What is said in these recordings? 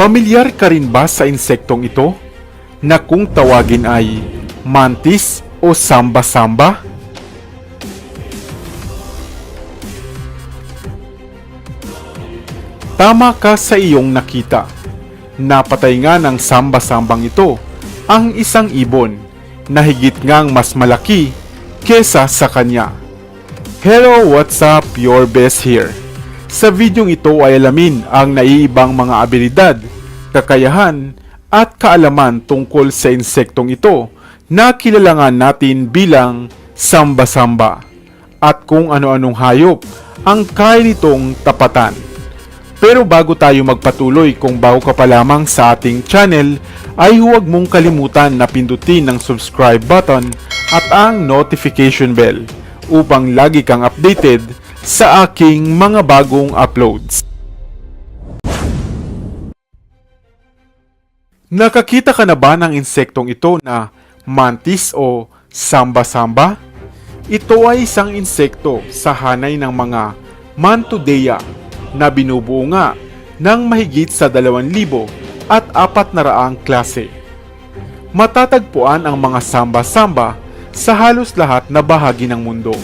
Pamilyar ka rin ba sa insektong ito na kung tawagin ay mantis o samba-samba? Tama ka sa iyong nakita. Napatay nga ng samba-sambang ito ang isang ibon na higit ngang mas malaki kesa sa kanya. Hello, what's up? Your best here. Sa videong ito ay alamin ang naiibang mga abilidad, kakayahan, at kaalaman tungkol sa insektong ito na kilalangan natin bilang samba-samba at kung ano-anong hayop ang kaya nitong tapatan. Pero bago tayo magpatuloy kung bago ka pa lamang sa ating channel, ay huwag mong kalimutan na pindutin ang subscribe button at ang notification bell upang lagi kang updated sa aking mga bagong uploads. Nakakita ka na ba ng insektong ito na mantis o samba-samba? Ito ay isang insekto sa hanay ng mga Mantodea na binubuo nga ng mahigit sa 2,000 at 400 klase. Matatagpuan ang mga samba-samba sa halos lahat na bahagi ng mundo,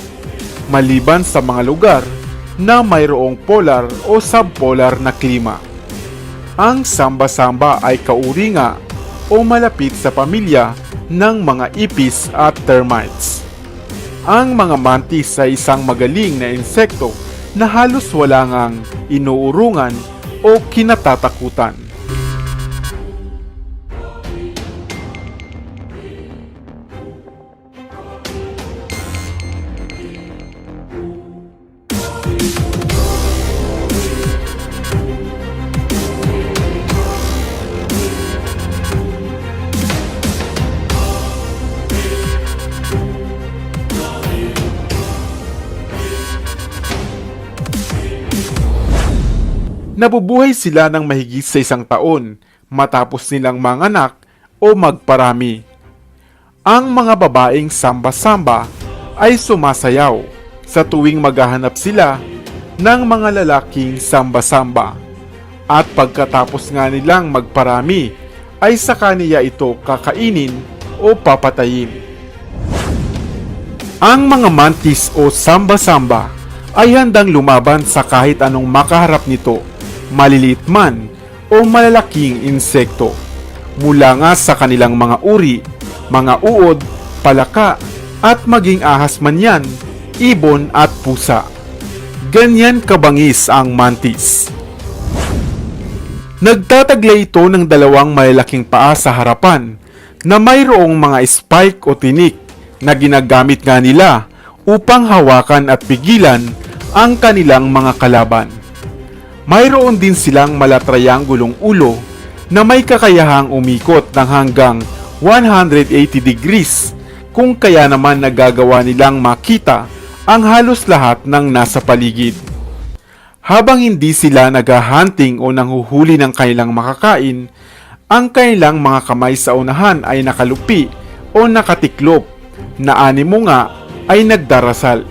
maliban sa mga lugar na mayroong polar o subpolar na klima. Ang samba-samba ay kauri nga o malapit sa pamilya ng mga ipis at termites. Ang mga mantis ay isang magaling na insekto na halos wala ngang inuurungan o kinatatakutan. Nabubuhay sila ng mahigit sa isang taon matapos nilang manganak o magparami. Ang mga babaeng samba-samba ay sumasayaw sa tuwing maghahanap sila ng mga lalaking samba-samba. At pagkatapos nga nilang magparami ay sa kaniya ito kakainin o papatayin. Ang mga mantis o samba-samba ay handang lumaban sa kahit anong makaharap nito, maliliit man o malalaking insekto. Mula nga sa kanilang mga uri, mga uod, palaka, at maging ahas man yan, ibon at pusa. Ganyan kabangis ang mantis. Nagtataglay ito ng dalawang malalaking paa sa harapan na mayroong mga spike o tinik na ginagamit nga nila upang hawakan at pigilan ang kanilang mga kalaban. Mayroon din silang malatriangulong ulo na may kakayahang umikot ng hanggang 180 degrees kung kaya naman nagagawa nilang makita ang halos lahat ng nasa paligid. Habang hindi sila naghahunting o nanghuhuli ng kanilang makakain, ang kanilang mga kamay sa unahan ay nakalupi o nakatiklop na animo nga ay nagdarasal.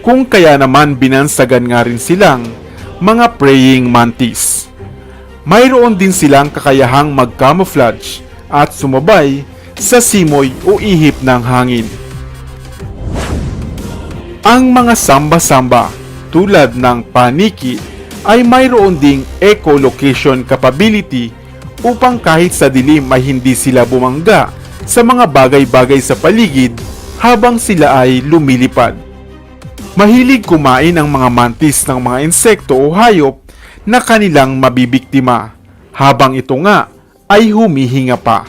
Kung kaya naman binansagan nga rin silang mga praying mantis. Mayroon din silang kakayahang mag-camouflage at sumabay sa simoy o ihip ng hangin. Ang mga samba-samba tulad ng paniki ay mayroon ding echolocation capability upang kahit sa dilim ay hindi sila bumangga sa mga bagay-bagay sa paligid habang sila ay lumilipad. Mahilig kumain ang mga mantis ng mga insekto o hayop na kanilang mabibiktima habang ito nga ay humihinga pa.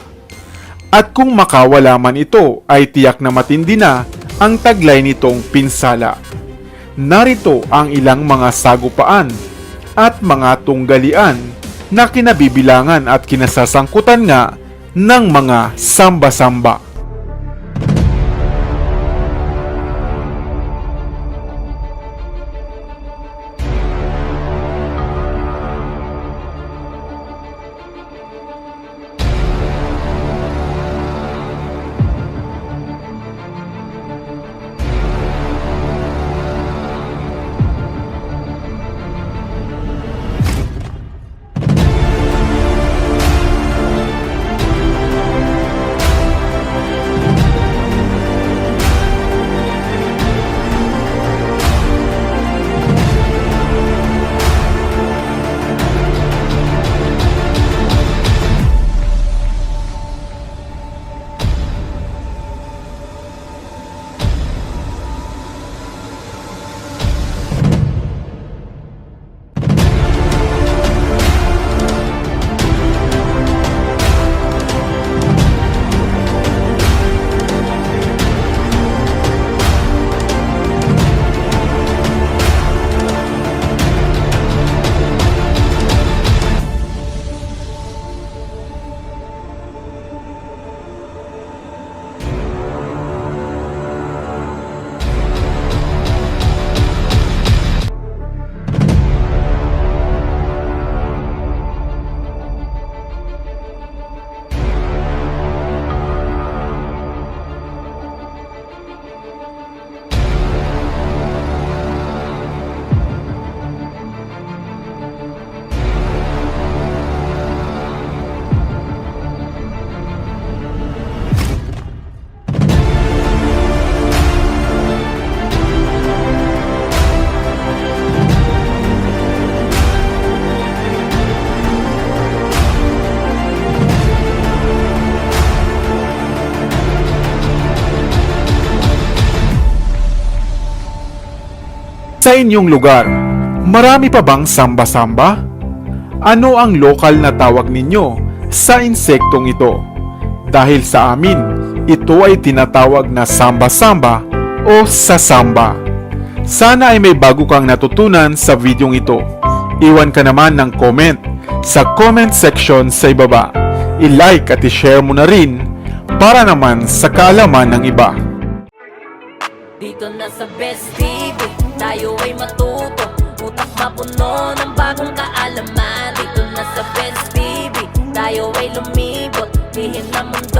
At kung makawala man ito ay tiyak na matindi na ang taglay nitong pinsala. Narito ang ilang mga sagupaan at mga tunggalian na kinabibilangan at kinasasangkutan nga ng mga samba-samba. Sa inyong lugar, marami pa bang samba-samba? Ano ang lokal na tawag ninyo sa insektong ito? Dahil sa amin, ito ay tinatawag na samba-samba o sasamba. Sana ay may bago kang natutunan sa videong ito. Iwan ka naman ng comment sa comment section sa ibaba. I-like at i-share mo na rin para naman sa kaalaman ng iba. Dito na sa Best TV, tayo ay matuto. Utak mapuno ng bagong kaalaman. Dito na sa Best TV, tayo ay lumibot. Lihim na mundo